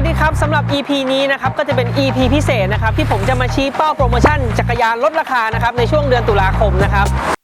วัสดีครับสำหรับ EP นี้นะครับก็จะเป็น EP พิเศษนะครับที่ผมจะมาชี้เป้าโปรโมชั่นจักรยานลดราคานะครับในช่วงเดือนตุลาคมนะครับ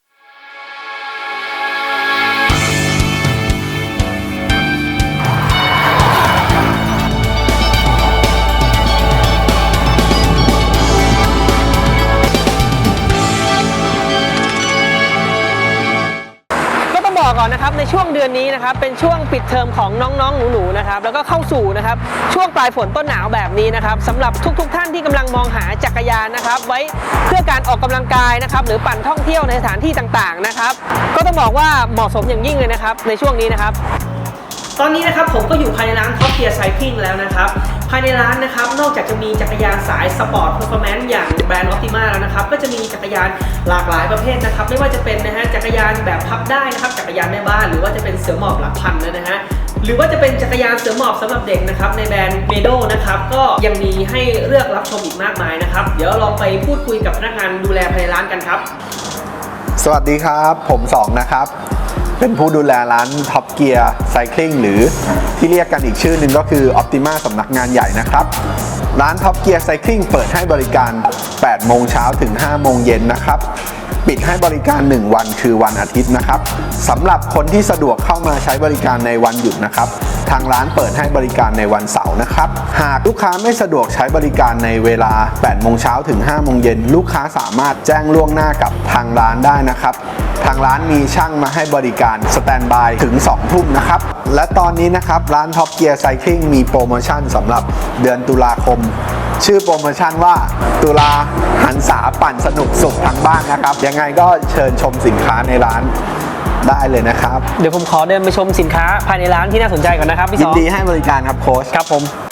บอกก่อนนะครับในช่วงเดือนนี้นะครับเป็นช่วงปิดเทอมของน้องๆหนูๆนะครับแล้วก็เข้าสู่นะครับช่วงปลายฝนต้นหนาวแบบนี้นะครับสำหรับทุก ๆ ท่านที่กำลังมองหาจักรยานนะครับ ไว้เพื่อการออกกำลังกายนะครับหรือปั่นท่องเที่ยวในสถานที่ต่างๆนะครับ ก็ต้องบอกว่าเหมาะสมอย่างยิ่งเลยนะครับในช่วงนี้นะครับ ตอนนี้นะครับผมก็อยู่ภายในร้านท็อปเทียร์ไซคลิงแล้วนะครับ ภายในร้านนะครับนอกจากจะมีจักรยานสายสปอร์ตเพอร์ฟอร์แมนซ์อย่างแบรนด์ออ t ติมาแล้วนะครับ ก็จะมีจักรยานหลากหลายประเภทนะครับ ไม่ว่าจะเป็นนะฮะจักรยานแบบพับได้นะครับ จักรยานแม่บ้าน หรือว่าจะเป็นเสือหมอบหลักพันนะฮะหรือว่าจะเป็นจักรยานเสือหมอบสำหรับเด็กนะครับในแบรนด์เมโดนะครับก็ยังมีให้เลือกรับชมอีกมากมายนะครับ เดี๋ยวลองไปพูดคุยกับพนักงานดูแลภายในร้านกันครับ สวัสดีครับ ผมสองนะครับ เป็นผู้ดูแลร้านท็อปเกียร์ไซคลิงหรือที่เรียกกันอีกชื่อหนึ่งก็คือ Optima สำนักงานใหญ่นะครับ ร้านท็อปเกียร์ไซคลิงเปิดให้บริการ 8 โมงเช้าถึง 5 โมงเย็นนะครับ ปิดให้บริการ 1 วันคือวันอาทิตย์นะครับสำหรับคนที่สะดวกเข้ามาใช้บริการในวันหยุดนะครับ ทางร้านเปิดให้บริการในวันเสาร์นะครับ หากลูกค้าไม่สะดวกใช้บริการในเวลา 8 โมงเช้าถึง 5 โมงเย็น ลูกค้าสามารถแจ้งล่วงหน้ากับทางร้านได้นะครับ ทางร้านมีช่างมาให้บริการสแตนบายถึง 2 ทุ่มนะครับ และตอนนี้นะครับร้านท็อปเกียร์ไซคลิงมีโปรโมชั่นสำหรับเดือนตุลาคม ชื่อโปรโมชั่นว่าตุลาหันษาปั่นสนุกสุขทั้งบ้านนะครับ ยังไงก็เชิญชมสินค้าในร้านได้เลยนะครับ เดี๋ยวผมขอเดินไปชมสินค้าภายในร้านที่น่าสนใจก่อนนะครับพี่ยิสนองดีให้บริการครับโค้ชครับผม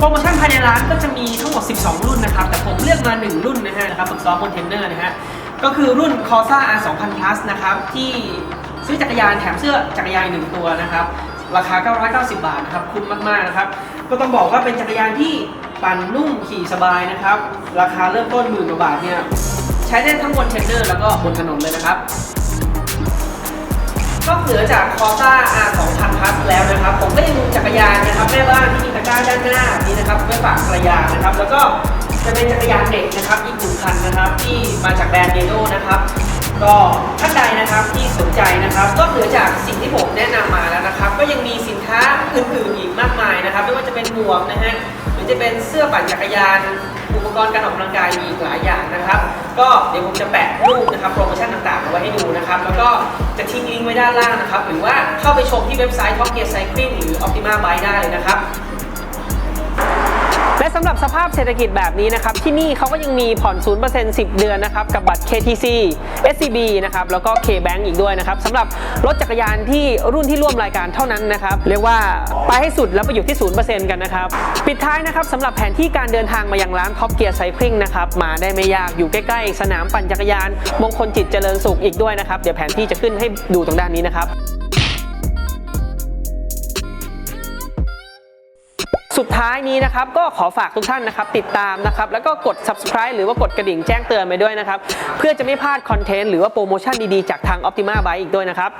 โปรโมชั่นภายในร้านก็จะมีทั้งหมด 12 รุ่นนะครับ แต่ผมเลือกมา 1 รุ่นนะฮะนะครับฝึกซ้อมบนเทรนเนอร์นะฮะ ก็คือรุ่น Corsa R 2000 plus นะครับ ที่ซื้อจักรยานแถมเสื้อจักรยานหนึ่งตัวนะครับ ราคา 990 บาทนะครับ คุ้มมากๆนะครับ ก็ต้องบอกว่าเป็นจักรยานที่ปั่นนุ่มขี่สบายนะครับ ราคาเริ่มต้นหมื่นกว่าบาทเนี่ย ใช้ได้ทั้งบนเทรนเนอร์แล้วก็บนถนนเลยนะครับ นอกเหนือจากคอซ่า R 2000 plus แล้วนะครับ ผมก็ยังมีจักรยานนะครับแม่บ้านที่มีตะกร้าด้านหน้านี้นะครับไว้ฝากภรรยานะครับ แล้วก็จะเป็นจักรยานเด็กนะครับอีกหนึ่งคันนะครับ ที่มาจากแบรนด์เดโนนะครับก็ท่านใดนะครับที่สนใจนะครับนอกเหนือจากสิ่งที่ผมแนะนำมาแล้วนะครับ ก็ยังมีสินค้าอื่นๆอีกมากมายนะครับ ไม่ว่าจะเป็นหมวกนะฮะ จะเป็นเสื้อปั่นจักรยาน อุปกรณ์การออกกำลังกายอีกหลายอย่างนะครับ ก็เดี๋ยวผมจะแปะรูปนะครับโปรโมชั่นต่างๆเอาไว้ให้ดูนะครับ แล้วก็จะทิ้งลิงก์ไว้ด้านล่างนะครับ หรือว่าเข้าไปชมที่เว็บไซต์ Top Gear Cycling หรือ Optima Bike ได้เลยนะครับ สำหรับสภาพเศรษฐกิจแบบนี้นะครับ ที่นี่เขาก็ยังมีผ่อน 0% 10 เดือนนะครับ กับบัตร KTC SCB นะครับ แล้วก็ KBank อีกด้วยนะครับสำหรับรถจักรยานที่รุ่นที่ร่วมรายการเท่านั้นนะครับ เรียกว่าไปให้สุดแล้วไปอยู่ที่ 0%กันนะครับ ปิดท้ายนะครับสำหรับแผนที่การเดินทางมายังร้าน Top Gear Cycling นะครับ มาได้ไม่ยากอยู่ใกล้ๆ สนามปั่นจักรยาน มงคลจิตเจริญสุขอีกด้วยนะครับ เดี๋ยวแผนที่จะขึ้นให้ดูตรงด้านนี้นะครับ สุดท้ายนี้นะครับก็ขอฝากทุกท่านนะครับติดตามนะครับแล้วก็กด subscribe หรือว่ากดกระดิ่งแจ้งเตือนไปด้วยนะครับเพื่อจะไม่พลาดคอนเทนต์หรือว่าโปรโมชั่นดีๆจากทาง Optima Bike อีกด้วยนะครับ